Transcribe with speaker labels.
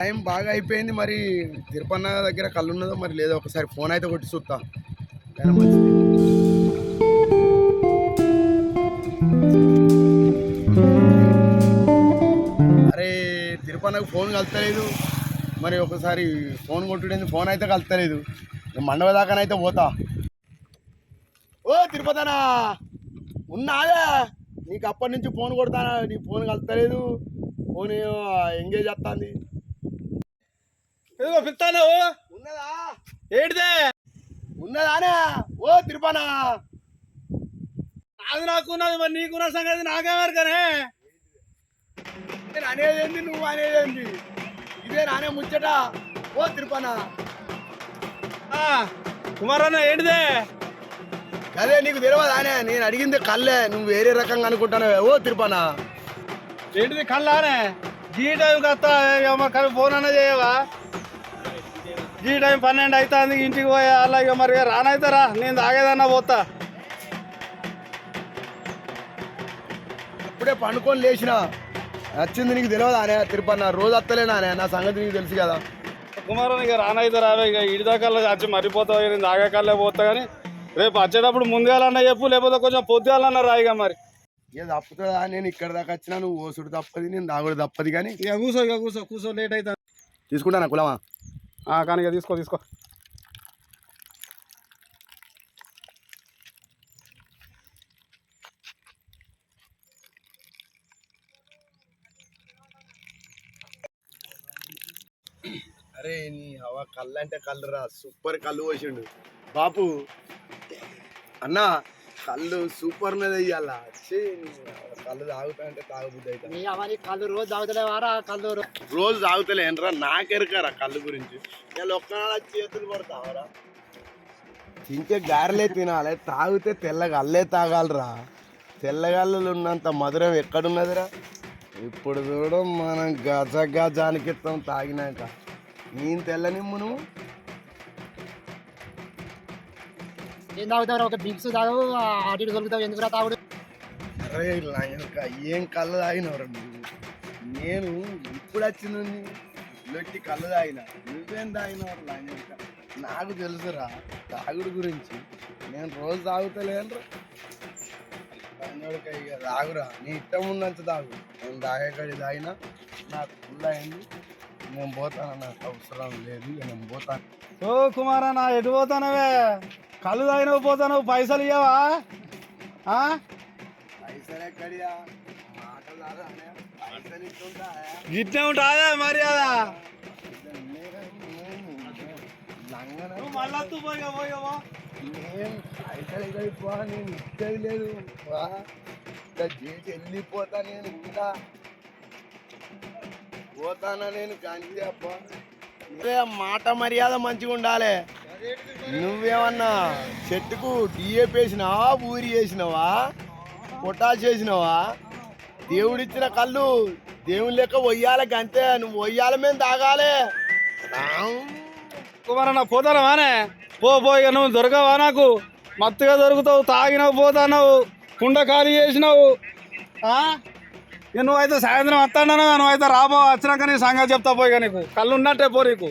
Speaker 1: Time బాగా అయిపోయింది మరి తిరుపన్న దగ్గర కళ్ళు ఉన్నదో మరి లేదో ఒకసారి ఫోన్ అయితే కొట్టి చూస్తా. అరే తిరుపన్నకు ఫోన్ కలుతలేదు మరి ఒకసారి ఫోన్ కొట్టుడేంది ఫోన్ అయితే కలుతలేదు మండవ దాకానైతే పోతా. ఓ తిరుపతనా ఉన్నాదా నీకు అప్పటి నుంచి ఫోన్ కొడతానా? నీ ఫోన్ కలుతలేదు ఫోన్ ఎంగేజ్ వస్తుంది
Speaker 2: ఇదిగో పిస్తాను
Speaker 1: ఉన్నదా?
Speaker 2: ఏంటిదే?
Speaker 1: ఉన్నదానే? ఓ తిరుపనా?
Speaker 2: అది నాకున్నది మరి నీకున్న సంగతి నాకేమరకనే
Speaker 1: నేను అనేదేంది నువ్వు అనేదేంది? ఇదే నానే ముచ్చట. ఓ తిరుపనా?
Speaker 2: కుమారన్న ఏంటిదే?
Speaker 1: అదే నీకు తెలియదానే నేను అడిగింది కళ్ళే నువ్వు వేరే రకంగా అనుకుంటానవే ఓ తిరుపనా?
Speaker 2: ఏంటిది కళ్ళానే? జీ టైం కత్తా ఫోన్ అన్న చేయవా? జీ టైం పన్నెండు అవుతుంది ఇంటికి పోయా అలాగే మరి రానైతే రా నేను తాగేదన్నా పోతా.
Speaker 1: అప్పుడే పండుకొని లేచిన. వచ్చింది నీకు తెలియదానే తిరుపన్న రోజు వస్తలేనానే నా సంగతి నీకు తెలుసు కదా.
Speaker 2: కుమారన్న ఇక రానైతే రావే ఇక ఇడిదాకల్లా వచ్చి మరిపోతావు నేను తాగకల్లే పోతా కానీ రేపు వచ్చేటప్పుడు ముందుగాలన్నా చెప్పు లేకపోతే కొంచెం పొద్దుగాలన్నా రాయిగా మరి.
Speaker 1: ఇక తప్పుతుందా? నేను ఇక్కడ దాకా వచ్చినా నువ్వు ఓసుడు తప్పది నేను దాగుడు తప్పది కానీ.
Speaker 2: ఇక కూర్చో ఇక కూర్చో కూర్చో లేట్ అవుతుంది
Speaker 1: తీసుకుంటానా కులమా?
Speaker 2: కానీ ఇక తీసుకో తీసుకో.
Speaker 1: అరే నీ హవా కళ్ళు అంటే కళ్ళు రా సూపర్ కళ్ళు పోసిండు. బాపు అన్నా కళ్ళు సూపర్ ఉన్నది ఇయ్యాల. కళ్ళు తాగుతా అంటే తాగుబుద్ది అయితే
Speaker 3: నీ అవన్నీ కళ్ళు రోజు తాగుతలేవారా కళ్ళు
Speaker 1: రోజు తాగుతలేనరా నాకెరకరా కళ్ళు గురించి. నేను ఒక్కనాడ చేతులు పడతావరా తింటే గారెలే తినాలి తాగితే తెల్లగా అల్లే తాగాలరా. తెల్లగల్లు ఉన్నంత మధురం ఎక్కడున్నదిరా? ఇప్పుడు చూడు మనం గజ గజానికి తాగినాక. నేను తెల్లనిమ్ము నువ్వు?
Speaker 3: ఏం తాగుతావు ఒక బిగ్స్ తాగు ఆ అటు ఇటు దొరుకుతావు ఎందుకురా తాగుడు?
Speaker 1: అరే లాయనక ఏం కళ్ళు తాగినవరా నువ్వు? నేను ఇప్పుడు వచ్చిన లొట్టి కళ్ళు తాగిన. నువ్వేం తాగినవరు లాయనక నాకు తెలుసురా తాగుడు గురించి. నేను రోజు తాగుతలేనురా. లాయనోడిక ఇక తాగురా. నీ ఇష్టం ఉన్నంత తాగు. నేను తాగేకడి తాగినా నాకు ఫుల్ అయింది. నేను పోతాను నాకు అవసరం లేదు ఇక నేను పోతాను.
Speaker 2: ఓ కుమారన్న ఎటు పోతానవే? కళ్ళు తాగినవు పోతానవు పైసలు గిట్నే నువ్వు మళ్ళా తూ పోయిగా పోయిగా
Speaker 1: నేను ఇచ్చేది లేదు. చేసి వెళ్ళిపోతా నేను ఇంకా. పోతానా నేను కానీ అబ్బా? మాట మర్యాద మంచిగా ఉండాలి నువ్వేమన్నా చెట్టుకు డిఏపి వేసినావా ఊరి వేసినావా? పొటాష్ వేసినావా? దేవుడిచ్చిన కళ్ళు దేవుని లెక్క వయ్యాలకి అంతే నువ్వు వయ్యాల మీద తాగాలి.
Speaker 2: కుమారన్న పోతానవానే పో పో నువ్వు దొరకవా నాకు? మత్తుగా దొరుకుతావు తాగినావు పోతానావు కుండ ఖాళీ చేసినావు. ఆ? అయితే సాయంత్రం సాయంత్రం నువ్వు అయితే రాబో వచ్చినాక నీ సంగతి చెప్తా పోయిగా నీకు. కళ్ళు ఉన్నట్టే పో నీకు.